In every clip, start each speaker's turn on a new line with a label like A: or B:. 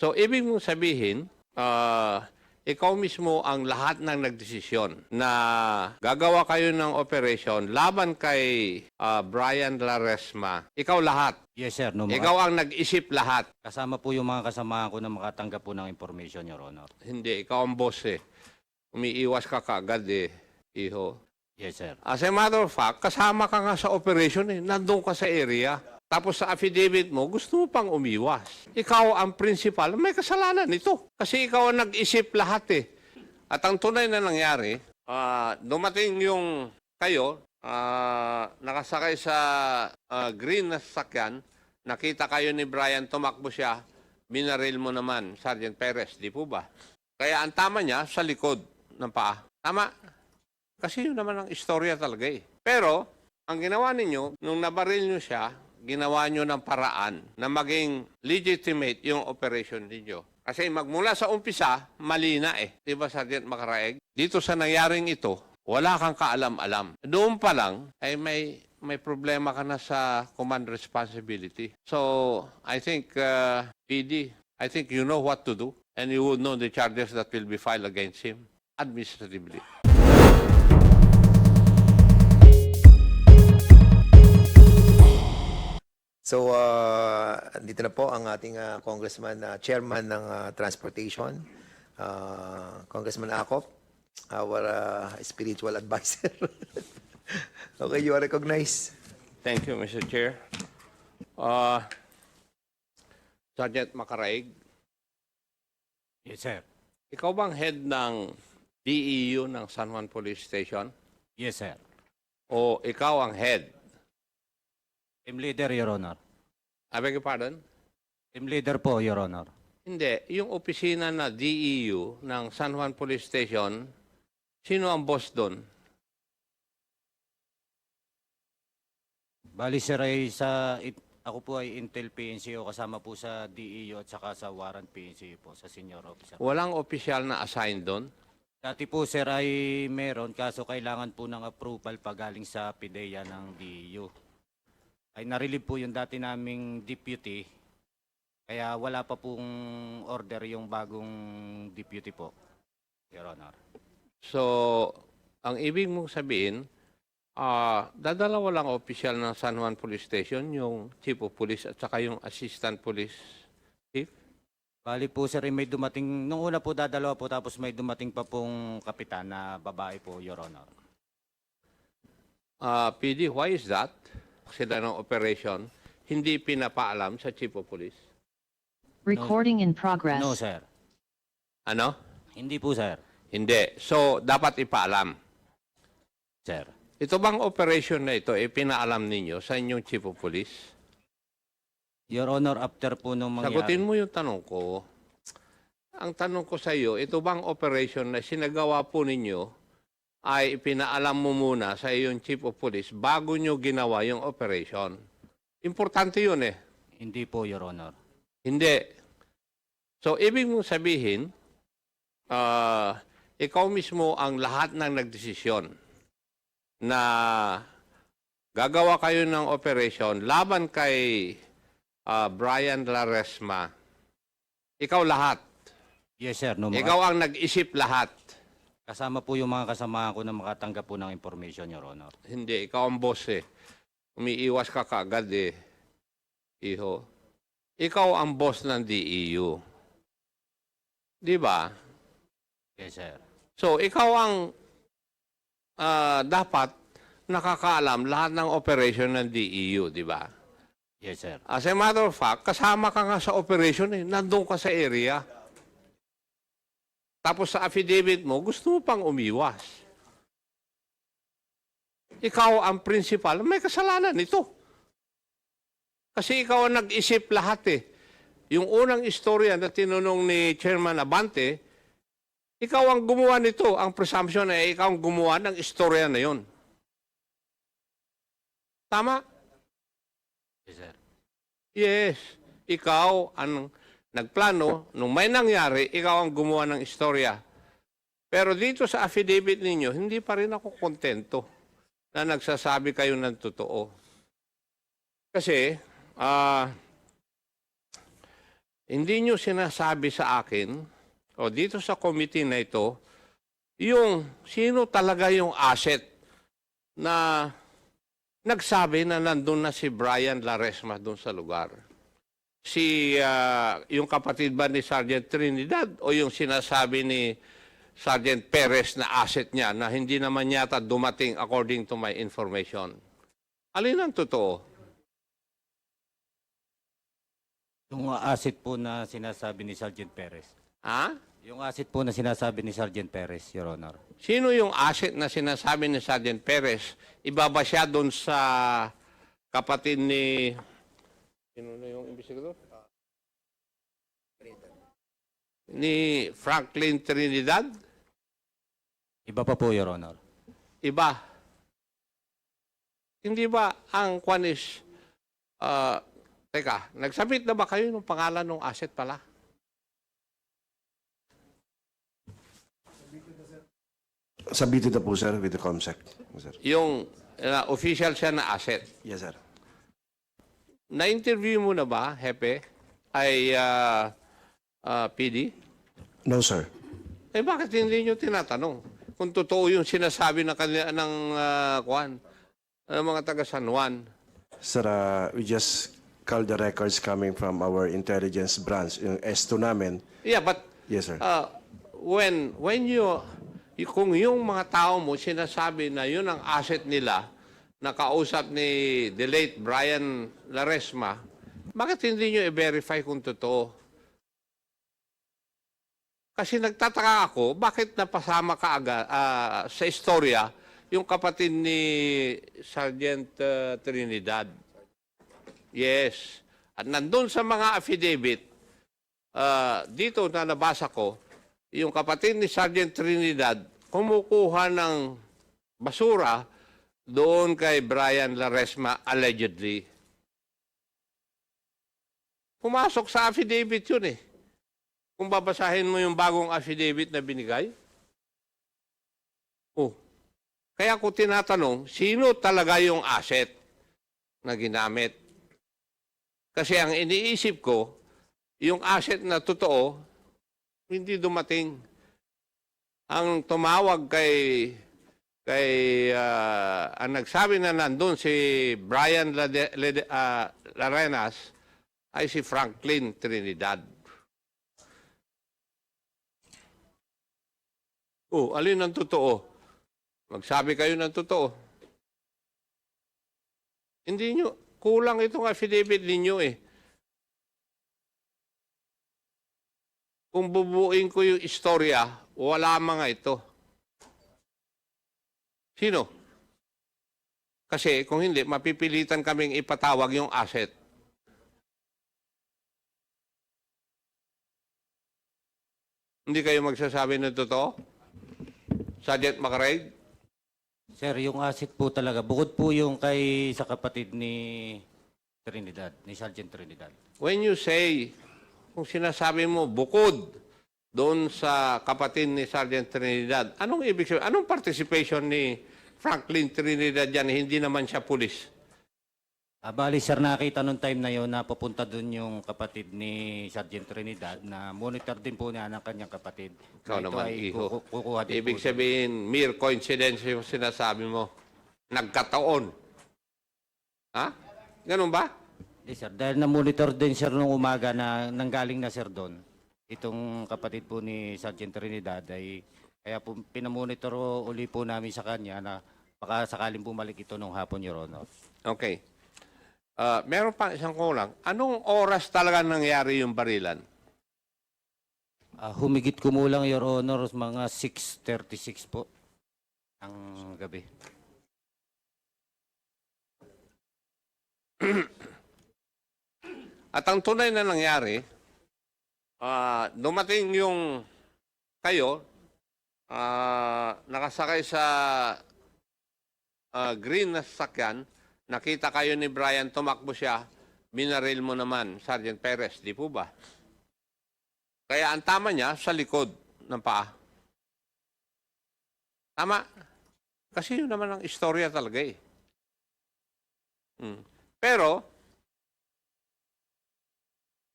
A: So, ibig mong sabihin, ah, ikaw mismo ang lahat ng nagdesisyon na gagawa kayo ng operation laban kay ah, Brian Laresma. Ikaw lahat.
B: Yes, sir. No,
A: Ikaw ang nag-isip lahat.
B: Kasama po yung mga kasamahan ko na makatanggap po ng information, Your Honor.
A: Hindi, ikaw ang boss eh. Umiiwas ka kaagad eh, iho.
B: Yes, sir.
A: As a matter of fact, kasama ka nga sa operation eh. Nandun ka sa area. Tapos sa affidavit mo, gusto mo pang umiwas. Ikaw ang principal, may kasalanan ito. Kasi ikaw ang nag-isip lahat eh. At ang tunay na nangyari, ah, dumating yung kayo, ah, nakasakay sa ah, green na sasakyan, nakita kayo ni Brian, tumakbo siya, binaril mo naman, Sergeant Perez, di po ba? Kaya ang tama niya, sa likod ng paa. Tama? Kasi yun naman ang istorya talaga eh. Pero, ang ginawa ninyo, nung nabaril nyo siya, ginawa nyo ng paraan na maging legitimate yung operation ninyo. Kasi magmula sa umpisa, mali na eh. Di ba, Sergeant Makaraeg? Dito sa nangyaring ito, wala kang kaalam-alam. Doon pa lang, ay may may problema ka na sa command responsibility. So, I think, uh, PD, I think you know what to do and you would know the charges that will be filed against him administratively.
C: So, uh, dito na po ang ating uh, congressman, uh, chairman ng uh, transportation, uh, Congressman Akop, our uh, spiritual advisor. okay, you are recognized.
A: Thank you, Mr. Chair. Uh, Sergeant Makaraig,
B: Yes, sir.
A: ikaw bang head ng DEU ng San Juan Police Station?
B: Yes, sir.
A: O ikaw ang head?
B: Team leader, Your Honor.
A: I beg your pardon?
B: Team leader po, Your Honor.
A: Hindi. Yung opisina na DEU ng San Juan Police Station, sino ang boss doon?
B: Bali, sir, ay sa... it- ako po ay Intel PNCO kasama po sa DEO at saka sa Warrant PNCO po, sa senior officer.
A: Walang opisyal na assigned doon?
B: Dati po, sir, ay meron kaso kailangan po ng approval pa galing sa PIDEA ng DEO. Ay narilib po yung dati naming deputy, kaya wala pa pong order yung bagong deputy po, Your Honor.
A: So, ang ibig mong sabihin, ah dadalawa lang opisyal ng San Juan Police Station, yung Chief of Police at saka yung Assistant Police Chief?
B: Bali po, sir, ay may dumating, nung una po dadalawa po tapos may dumating pa pong kapitan na babae po, Your Honor.
A: Ah, PD, why is that? Sila ng operation, hindi pinapaalam sa Chief of Police.
D: Recording in progress.
B: No, sir.
A: Ano?
B: Hindi po, sir.
A: Hindi. So, dapat ipaalam.
B: Sir.
A: Ito bang operation na ito, eh, pinaalam ninyo sa inyong Chief of Police?
B: Your Honor, after po nung mangyari...
A: Sagutin mo yung tanong ko. Ang tanong ko sa iyo, ito bang operation na sinagawa po ninyo ay pinaalam mo muna sa iyong Chief of Police bago nyo ginawa yung operation? Importante yun eh.
B: Hindi po, Your Honor.
A: Hindi. So, ibig mong sabihin, ah, ikaw mismo ang lahat ng nagdesisyon na gagawa kayo ng operation laban kay ah, Brian Laresma. Ikaw lahat.
B: Yes, sir. No,
A: Ikaw ang nag-isip lahat.
B: Kasama po yung mga kasamahan ko na makatanggap po ng information, Your Honor.
A: Hindi, ikaw ang boss eh. Umiiwas ka kaagad eh. Iho. Ikaw ang boss ng DEU. Di ba?
B: Yes, sir.
A: So, ikaw ang ah, dapat nakakaalam lahat ng operation ng DEU, di ba?
B: Yes, sir.
A: As a matter of fact, kasama ka nga sa operation eh. Nandun ka sa area. Tapos sa affidavit mo, gusto mo pang umiwas. Ikaw ang principal, may kasalanan ito. Kasi ikaw ang nag-isip lahat eh. Yung unang istorya na tinunong ni Chairman Abante, ikaw ang gumawa nito. Ang presumption ay ikaw ang gumawa ng istorya na yon. Tama?
B: Yes, sir.
A: Yes. Ikaw ang nagplano, nung may nangyari, ikaw ang gumawa ng istorya. Pero dito sa affidavit ninyo, hindi pa rin ako kontento na nagsasabi kayo ng totoo. Kasi, ah, hindi nyo sinasabi sa akin, o dito sa committee na ito, yung sino talaga yung asset na nagsabi na nandun na si Brian Laresma doon sa lugar. Si, ah, yung kapatid ba ni Sergeant Trinidad o yung sinasabi ni Sergeant Perez na asset niya na hindi naman yata dumating according to my information? Alin ang totoo?
B: Yung asset po na sinasabi ni Sergeant Perez.
A: Ha?
B: Yung asset po na sinasabi ni Sergeant Perez, Your Honor.
A: Sino yung asset na sinasabi ni Sergeant Perez? Iba ba siya doon sa kapatid ni... Sino na yung investigador? Ni Franklin Trinidad?
B: Iba pa po, Your Honor.
A: Iba. Hindi ba ang kwan is... ah, teka, nagsabit na ba kayo ng pangalan ng asset pala?
E: Submitted na po, sir, with the COMSEC. Sir.
A: Yung uh, official siya na asset.
E: Yes, sir.
A: Na-interview mo na ba, Hepe, ay ah, ah, PD?
E: No, sir.
A: Eh bakit hindi nyo tinatanong? Kung totoo yung sinasabi ng, kanila, ng uh, kwan, ng mga taga San Juan.
E: Sir, uh, we just called the records coming from our intelligence branch, yung S2 namin.
A: Yeah, but
E: Yes, sir.
A: uh, when, when you, kung yung mga tao mo sinasabi na yun ang asset nila, na kausap ni the late Brian Laresma, bakit hindi nyo i-verify kung totoo? Kasi nagtataka ako, bakit napasama ka agad ah, sa istorya yung kapatid ni Sergeant ah, Trinidad? Yes. At nandun sa mga affidavit, ah, dito na nabasa ko, yung kapatid ni Sergeant Trinidad kumukuha ng basura doon kay Brian Laresma allegedly. Pumasok sa affidavit yun eh. Kung babasahin mo yung bagong affidavit na binigay. Oh. Kaya ko tinatanong, sino talaga yung asset na ginamit? Kasi ang iniisip ko, yung asset na totoo, hindi dumating. Ang tumawag kay kay ah, ang nagsabi na nandun si Brian Lade, Lede- ah, Larenas ay si Franklin Trinidad. Oh, alin ang totoo? Magsabi kayo ng totoo. Hindi nyo, kulang itong affidavit ninyo eh. Kung bubuin ko yung istorya, wala mga ito. Sino? Kasi kung hindi, mapipilitan kaming ipatawag yung asset. Hindi kayo magsasabi ng totoo? Sergeant Macaray?
B: Sir, yung asset po talaga, bukod po yung kay sa kapatid ni Trinidad, ni Sergeant Trinidad.
A: When you say, kung sinasabi mo bukod doon sa kapatid ni Sergeant Trinidad, anong ibig sabihin? Anong participation ni Franklin Trinidad yan? Hindi naman siya pulis.
B: Ah, bali, sir, nakita nung time na yon na papunta doon yung kapatid ni Sergeant Trinidad na monitor din po niya ng kanyang kapatid.
A: Ikaw
B: Na ito
A: naman,
B: ay
A: iho.
B: kuku- kukuha din
A: Ibig
B: po.
A: sabihin, mere coincidence yung sinasabi mo. Nagkataon. Ha? Ganun ba?
B: Hindi, sir. Dahil na-monitor din, sir, nung umaga na nanggaling na, sir, doon. Itong kapatid po ni Sergeant Trinidad ay kaya po pinamonitor uli po namin sa kanya na baka sakaling bumalik ito nung hapon, Your Honor.
A: Okay. Ah, meron pa isang kulang. Anong oras talaga nangyari yung barilan?
B: Ah, humigit kumulang, Your Honor, mga 6.36 po ang gabi.
A: At ang tunay na nangyari, ah, dumating yung kayo, ah, nakasakay sa ah, green na sasakyan, nakita kayo ni Brian, tumakbo siya, binaril mo naman, Sergeant Perez, di po ba? Kaya ang tama niya, sa likod ng paa. Tama. Kasi yun naman ang istorya talaga eh. Hmm. Pero,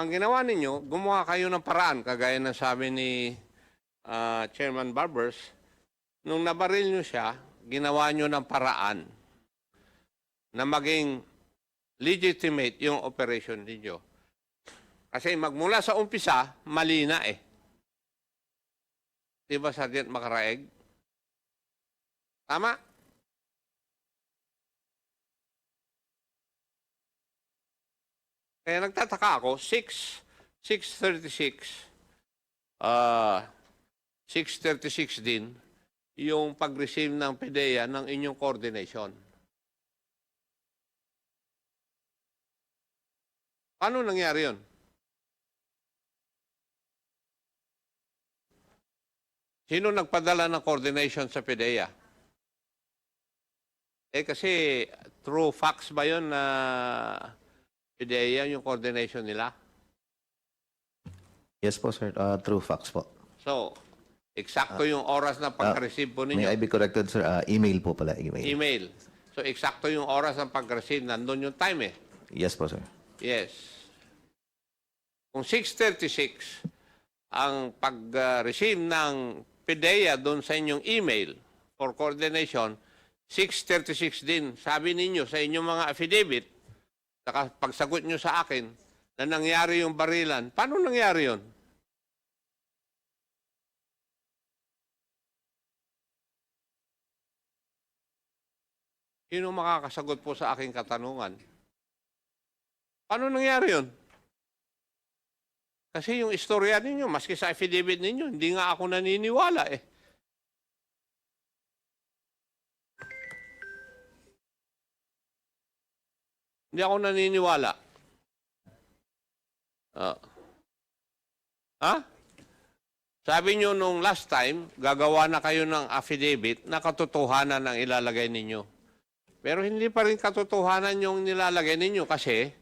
A: Ang ginawa ninyo, gumawa kayo ng paraan, kagaya ng sabi ni ah, Chairman Barbers, nung nabaril nyo siya, ginawa nyo ng paraan na maging legitimate yung operation ninyo. Kasi magmula sa umpisa, mali na eh. Di ba, Sergeant Makaraeg? Tama? Kaya nagtataka ako, 6, 636, ah, 636 din, yung pag-receive ng PDEA ng inyong coordination. Paano nangyari yun? Sino nagpadala ng coordination sa PDEA? Eh kasi through fax ba yun na PDEA yung coordination nila?
F: Yes po, sir. Uh, true facts po.
A: So, eksakto yung oras na pag-receive po
F: May I
A: ninyo.
F: be corrected, sir? Uh, email po pala. Email.
A: Email. So, eksakto yung oras ng pag-receive. Nandun yung time eh.
F: Yes po, sir.
A: Yes. Kung 6.36 ang pag-receive ng PDEA doon sa inyong email for coordination, 6.36 din, sabi ninyo sa inyong mga affidavit, saka pagsagot nyo sa akin, na nangyari yung barilan. Paano nangyari yun? Makakasagot po sa aking katanungan? Paano nangyari yun? Kasi yung istorya ninyo, maski sa affidavit ninyo, hindi nga ako naniniwala eh. Hindi ako naniniwala. Ah. ha? Sabi nyo nung last time, gagawa na kayo ng affidavit na katotohanan ang ilalagay ninyo. Pero hindi pa rin katotohanan yung nilalagay ninyo kasi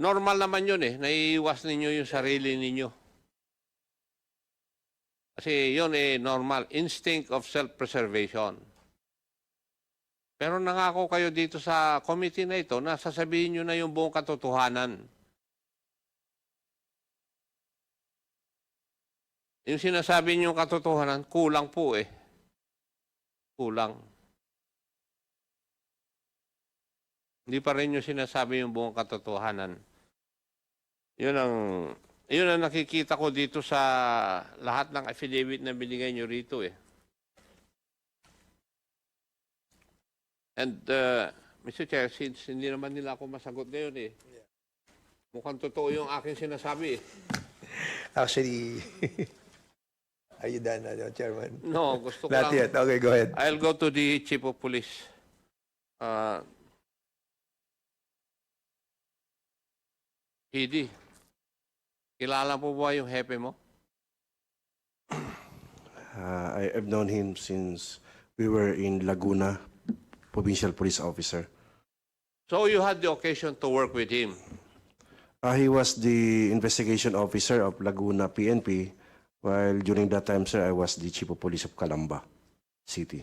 A: normal naman yun eh. Naiiwas ninyo yung sarili ninyo. Kasi yun eh normal. Instinct of self-preservation. Pero nangako kayo dito sa committee na ito na sasabihin nyo na yung buong katotohanan. Yung sinasabi nyo katotohanan, kulang po eh. Kulang. Hindi pa rin nyo sinasabi yung buong katotohanan. Yun ang, yun ang nakikita ko dito sa lahat ng affidavit na binigay nyo rito eh. And, uh, Mr. Chair, since hindi naman nila ako masagot ngayon eh, mukhang totoo yung aking sinasabi eh.
C: Actually, are you done, uh, Chairman?
A: No, gusto ko
C: Not
A: lang.
C: yet. Okay, go ahead.
A: I'll go to the Chief of Police. Uh, PD, kilala po ba yung hepe mo?
E: Uh, I have known him since we were in Laguna, provincial police officer.
A: So you had the occasion to work with him.
E: Uh, he was the investigation officer of Laguna PNP, while during that time, sir, I was the chief of police of Calamba City.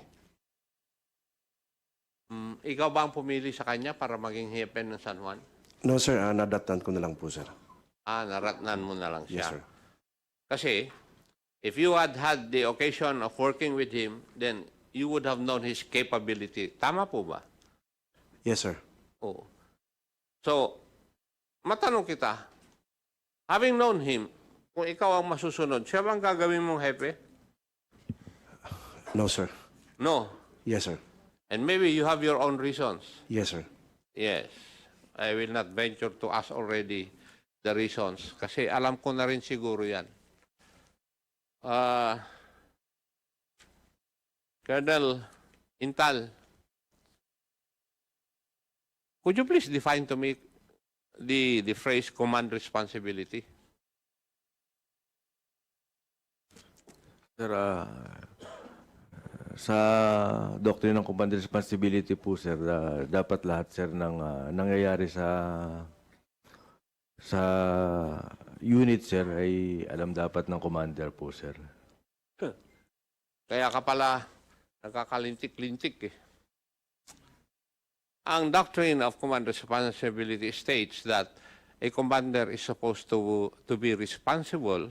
A: Mm, ikaw ba ang pumili sa kanya para maging hepe ng San Juan?
E: No, sir, uh, nadatnan ko na lang po, sir.
A: Ah, naratnan mo na lang
E: Yes,
A: siya.
E: sir.
A: Kasi, if you had had the occasion of working with him, then you would have known his capability. Tama po ba?
E: Yes, sir.
A: Oo. So, matanong kita, having known him, kung ikaw ang masusunod, siya bang gagawin mong hepe?
E: No, sir.
A: No.
E: Yes, sir.
A: And maybe you have your own reasons.
E: Yes, sir.
A: Yes. I will not venture to ask already the reasons kasi alam ko na rin siguro yan. Ah, Colonel Intal, could you please define to me the, the phrase command responsibility?
G: Sir, ah, sa doctrine ng command responsibility po, sir, ah, dapat lahat, sir, ng ah, nangyayari sa sa unit, sir, ay alam dapat ng commander po, sir.
A: Kaya ka pala nakakalintik-lintik eh. Ang doctrine of command responsibility states that a commander is supposed to, to be responsible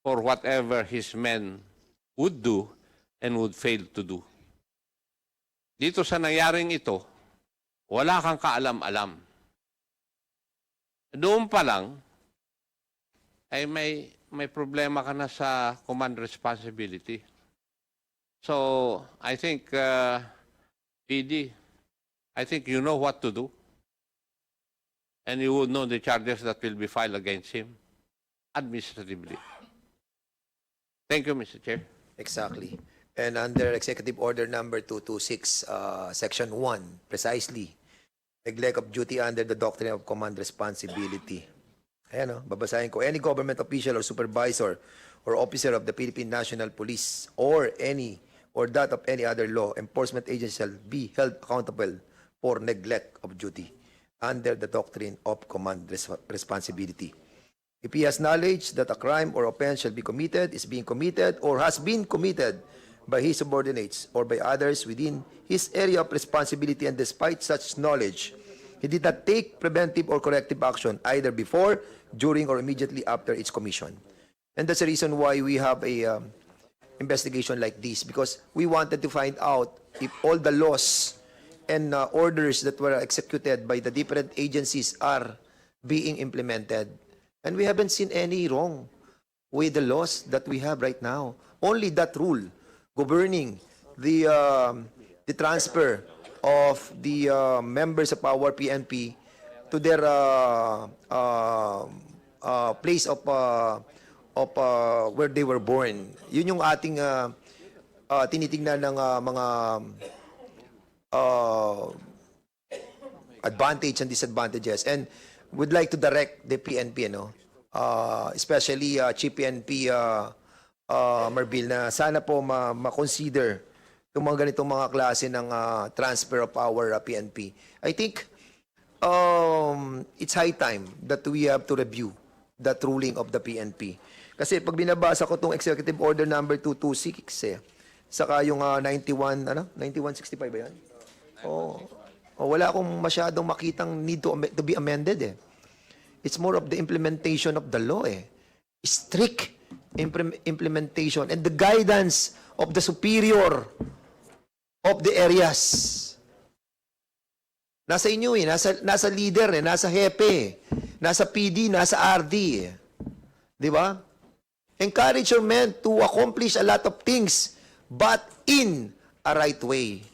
A: for whatever his men would do and would fail to do. Dito sa nangyaring ito, wala kang kaalam-alam. Doon pa lang, ay may, may problema ka na sa command responsibility. So, I think, uh, PD, I think you know what to do. And you would know the charges that will be filed against him administratively. Thank you, Mr. Chair.
C: Exactly. And under Executive Order Number 226, uh, Section 1, precisely, neglect of duty under the doctrine of command responsibility. Ayan o, babasahin ko. Any government official or supervisor or officer of the Philippine National Police or any or that of any other law enforcement agency shall be held accountable for neglect of duty under the doctrine of command res- responsibility. If he has knowledge that a crime or offense shall be committed, is being committed, or has been committed by his subordinates or by others within his area of responsibility, and despite such knowledge, he did not take preventive or corrective action either before, during, or immediately after its commission. And that's the reason why we have a um, investigation like this, because we wanted to find out if all the laws and uh, orders that were executed by the different agencies are being implemented. And we haven't seen any wrong with the laws that we have right now. Only that rule governing the um, the transfer of the uh, members of our PNP to their uh, uh, uh, place of uh, of uh, where they were born. Yun yung ating uh, uh, tinitingnan ng uh, mga uh, advantage and disadvantages. And would like to direct the PNP, ano, uh, especially uh, Chief PNP uh, uh, Marbil, na sana po ma- ma-consider itong mga ganitong mga klase ng uh, transfer of our uh, PNP. I think um, it's high time that we have to review that ruling of the PNP. Kasi pag binabasa ko itong Executive Order number 226 eh, saka yung uh, 91, ano? 9165 ba yan? Oh, oh, wala akong masyadong makitang need to, to be amended eh. It's more of the implementation of the law eh. Strict implementation and the guidance of the superior of the areas. Nasa inyo eh, nasa, nasa leader eh, nasa hepe eh, nasa PD, nasa RD eh. Di ba? Encourage your men to accomplish a lot of things, but in a right way.